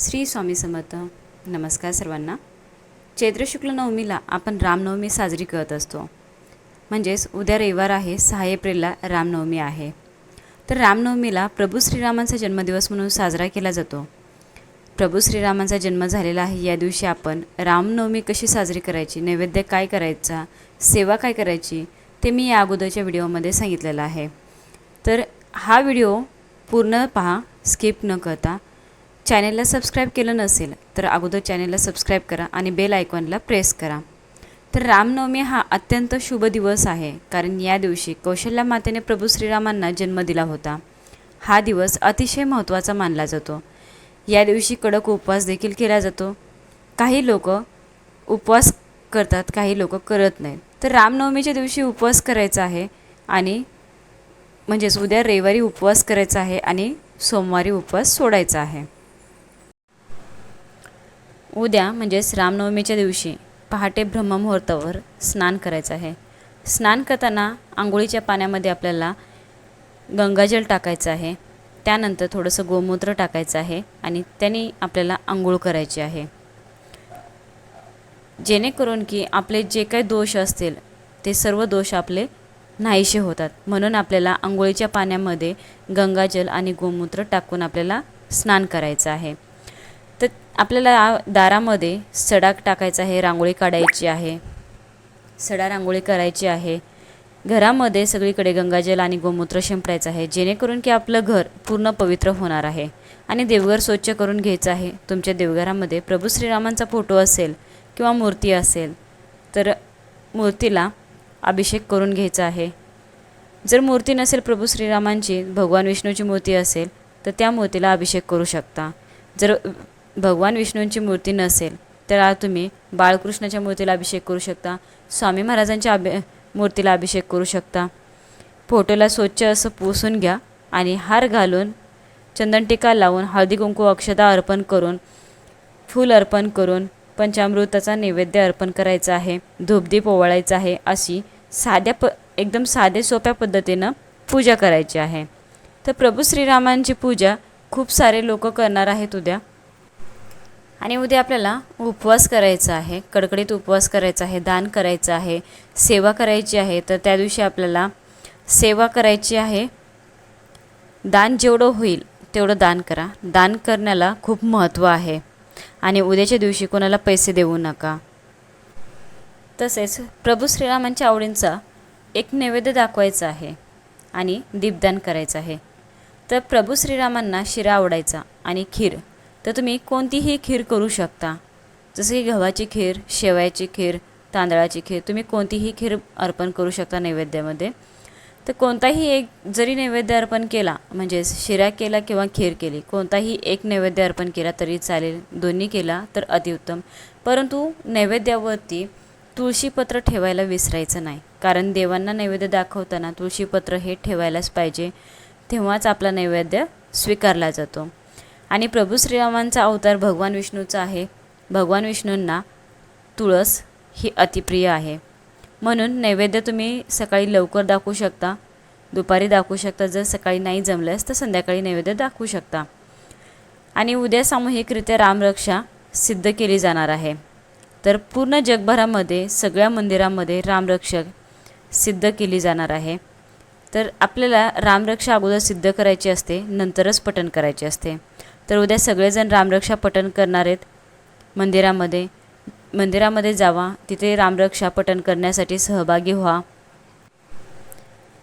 श्री स्वामी समर्थ. नमस्कार सर्वांना. चैत्र शुक्ल नवमीला आपण रामनवमी साजरी करत असतो. म्हणजेच उद्या रविवार आहे सहा एप्रिलला रामनवमी आहे. तर रामनवमीला प्रभू श्रीरामांचा जन्मदिवस म्हणून साजरा केला जातो. प्रभू श्रीरामांचा जन्म झालेला आहे या दिवशी आपण रामनवमी कशी साजरी करायची नैवेद्य काय करायचा सेवा काय करायची ते मी या अगोदरच्या व्हिडिओमध्ये सांगितलेलं आहे. तर हा व्हिडिओ पूर्ण पहा स्किप न करता. चॅनेलला सबस्क्राईब केलं नसेल तर अगोदर चॅनेलला सबस्क्राईब करा आणि बेल आयकॉनला प्रेस करा. तर रामनवमी हा अत्यंत शुभ दिवस आहे कारण या दिवशी कौशल्या मातेने प्रभू श्रीरामांना जन्म दिला होता. हा दिवस अतिशय महत्त्वाचा मानला जातो. या दिवशी कडक उपवास देखील केला जातो. काही लोक उपवास करतात काही लोक करत नाहीत. तर रामनवमीच्या दिवशी उपवास करायचा आहे आणि म्हणजेच उद्या रविवारी उपवास करायचा आहे आणि सोमवारी उपवास सोडायचा आहे. उद्या म्हणजेच रामनवमीच्या दिवशी पहाटे ब्रह्ममुहूर्तावर स्नान करायचं आहे. स्नान करताना आंघोळीच्या पाण्यामध्ये आपल्याला गंगाजल टाकायचं आहे. त्यानंतर थोडंसं गोमूत्र टाकायचं आहे आणि त्याने आपल्याला आंघोळ करायची आहे. जेणेकरून की आपले जे काही दोष असतील ते सर्व दोष आपले नाहीसे होतात. म्हणून आपल्याला आंघोळीच्या पाण्यामध्ये गंगाजल आणि गोमूत्र टाकून आपल्याला स्नान करायचं आहे. आपल्याला दारामध्ये सडा टाकायचा आहे रांगोळी काढायची आहे. सडा रांगोळी करायची आहे. घरामध्ये सगळीकडे गंगाजल आणि गोमूत्र शिंपडायचं आहे. जेणेकरून की आपलं घर पूर्ण पवित्र होणार आहे आणि देवघर स्वच्छ करून घ्यायचं आहे. तुमच्या देवघरामध्ये प्रभू श्रीरामांचा फोटो असेल किंवा मूर्ती असेल तर मूर्तीला अभिषेक करून घ्यायचा आहे. जर मूर्ती नसेल प्रभू श्रीरामांची भगवान विष्णूची मूर्ती असेल तर त्या मूर्तीला अभिषेक करू शकता. जर भगवान विष्णूंची मूर्ती नसेल तर तुम्ही बाळकृष्णाच्या मूर्तीला अभिषेक करू शकता स्वामी महाराजांच्या अभि मूर्तीला अभिषेक करू शकता. फोटोला स्वच्छ असं पुसून घ्या आणि हार घालून चंदनटिका लावून हळदी कुंकू अक्षता अर्पण करून फूल अर्पण करून पंचामृताचा नैवेद्य अर्पण करायचा आहे धूपदीप ओवाळायचा आहे अशी साध्या प एकदम साधे सोप्या पद्धतीनं पूजा करायची आहे. तर प्रभू श्रीरामांची पूजा खूप सारे लोक करणार आहेत उद्या. आणि उद्या आपल्याला उपवास करायचा आहे कडकडीत उपवास करायचा आहे दान करायचं आहे सेवा करायची आहे तर त्या दिवशी आपल्याला सेवा करायची आहे. दान जेवढं होईल तेवढं दान करा. दान करण्याला खूप महत्त्व आहे. आणि उद्याच्या दिवशी कोणाला पैसे देऊ नका. तसेच प्रभू श्रीरामांच्या आवडींचा एक नैवेद्य दाखवायचा आहे आणि दीपदान करायचं आहे. तर प्रभू श्रीरामांना शिरा आवडायचा आणि खीर तर तुम्ही कोणतीही खीर करू शकता. जसं की गव्हाची खीर शेवयाची खीर तांदळाची खीर तुम्ही कोणतीही खीर अर्पण करू शकता नैवेद्यामध्ये. तर कोणताही एक जरी नैवेद्य अर्पण केला म्हणजे शिरा केला किंवा खीर केली कोणताही एक नैवेद्य अर्पण केला तरी चालेल. दोन्ही केला तर अतिउत्तम. परंतु नैवेद्यावरती तुळशीपत्र ठेवायला विसरायचं नाही. कारण देवांना नैवेद्य दाखवताना तुळशीपत्र हे ठेवायलाच पाहिजे. तेव्हाच आपला नैवेद्य स्वीकारला जातो. आणि प्रभू श्रीरामांचा अवतार भगवान विष्णूचा आहे. भगवान विष्णूंना तुळस ही अतिप्रिय आहे. म्हणून नैवेद्य तुम्ही सकाळी लवकर दाखवू शकता. दुपारी दाखवू शकता. जर सकाळी नाही जमल्यास तर संध्याकाळी नैवेद्य दाखवू शकता. आणि उद्या सामूहिकरित्या रामरक्षा सिद्ध केली जाणार आहे. तर पूर्ण जगभरामध्ये सगळ्या मंदिरामध्ये रामरक्षक सिद्ध केली जाणार आहे. तर आपल्याला रामरक्षा अगोदर सिद्ध करायची असते नंतरच पठण करायचे असते. तर उद्या सगळेजण रामरक्षा पठण करणार आहेत मंदिरामध्ये. मंदिरामध्ये जावा. तिथे रामरक्षा पठण करण्यासाठी सहभागी व्हा.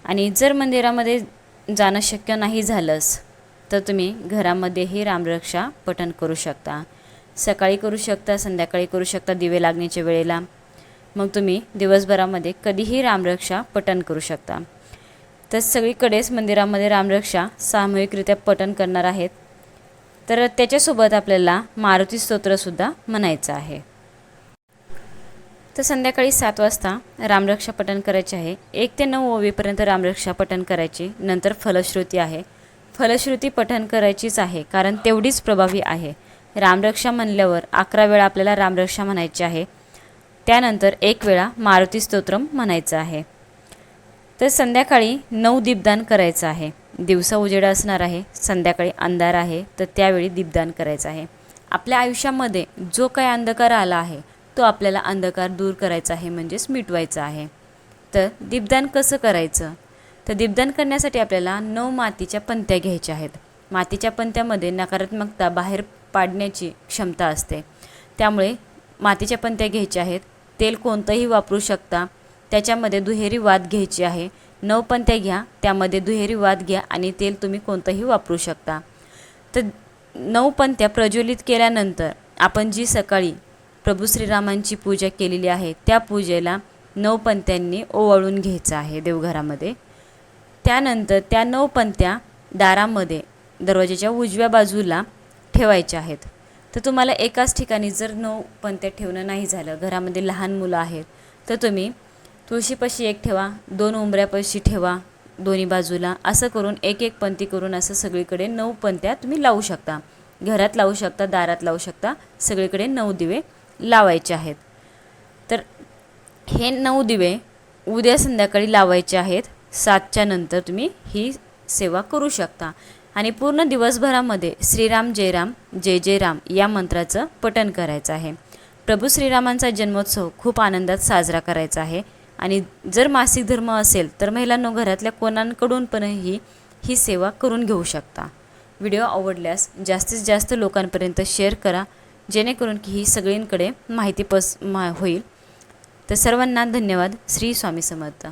आणि जर मंदिरामध्ये जाणं शक्य नाही झालंच तर तुम्ही घरामध्येही रामरक्षा पठण करू शकता. सकाळी करू शकता संध्याकाळी करू शकता दिवे लागण्याच्या वेळेला. मग तुम्ही दिवसभरामध्ये कधीही रामरक्षा पठण करू शकता. तर सगळीकडेच मंदिरामध्ये रामरक्षा सामूहिकरित्या पठण करणार आहेत. तर त्याच्यासोबत आपल्याला मारुती स्तोत्रसुद्धा म्हणायचं आहे. तर संध्याकाळी सात वाजता रामरक्षा पठण करायचे आहे. एक ते नऊ ओवीपर्यंत रामरक्षा पठण करायची. नंतर फलश्रुती आहे. फलश्रुती पठण करायचीच आहे कारण तेवढीच प्रभावी आहे. रामरक्षा म्हणल्यावर अकरा वेळा आपल्याला रामरक्षा म्हणायची आहे. त्यानंतर एक वेळा मारुती स्तोत्रम म्हणायचं आहे. तर संध्याकाळी नऊ दीपदान करायचं आहे. दिवसा उजेड असणार आहे संध्याकाळी अंधार आहे तर त्यावेळी दीपदान करायचं आहे. आपल्या आयुष्यामध्ये जो काही अंधकार आला आहे तो आपल्याला अंधकार दूर करायचा आहे म्हणजेच मिटवायचा आहे. तर दीपदान कसं करायचं? तर दीपदान करण्यासाठी आपल्याला नऊ मातीच्या पंत्या घ्यायच्या आहेत. मातीच्या पंत्यामध्ये नकारात्मकता बाहेर पाडण्याची क्षमता असते. त्यामुळे मातीच्या पंत्या घ्यायच्या आहेत. तेल कोणतंही वापरू शकता. त्याच्यामध्ये दुहेरी वाद घ्यायची आहे. नऊ पंत्या घ्या त्यामध्ये दुहेरी वाद घ्या आणि तेल तुम्ही कोणतंही वापरू शकता. तर नऊ पंत्या प्रज्वलित केल्यानंतर आपण जी सकाळी प्रभू श्रीरामांची पूजा केलेली आहे त्या पूजेला नऊ पंत्यांनी ओवाळून घ्यायचं आहे देवघरामध्ये. त्यानंतर त्या नऊ पंत्या दारामध्ये दरवाजाच्या उजव्या बाजूला ठेवायच्या आहेत. तर तुम्हाला एकाच ठिकाणी जर नऊ पंत्या ठेवणं नाही झालं घरामध्ये लहान मुलं आहेत तर तुम्ही तुळशीपाशी एक ठेवा दोन उंबऱ्यापाशी ठेवा दोन्ही बाजूला. असं करून एक एक पंती करून असं सगळीकडे नऊ पंत्या तुम्ही लावू शकता. घरात लावू शकता दारात लावू शकता सगळीकडे नऊ दिवे लावायचे आहेत. तर हे नऊ दिवे उद्या संध्याकाळी लावायचे आहेत. सातच्या नंतर तुम्ही ही सेवा करू शकता. आणि पूर्ण दिवसभरामध्ये श्रीराम जयराम जय जयराम या मंत्राचं पठण करायचं आहे. प्रभू श्रीरामांचा जन्मोत्सव खूप आनंदात साजरा करायचा आहे. आणि जर मासिक धर्म असेल तर महिलांनो घरातल्या कोणांकडून पणही ही सेवा करून घेऊ शकता. व्हिडिओ आवडल्यास जास्तीत जास्त लोकांपर्यंत शेअर करा जेणेकरून की ही सगळींकडे माहिती पस मा होईल. तर सर्वांना धन्यवाद. श्री स्वामी समर्थ.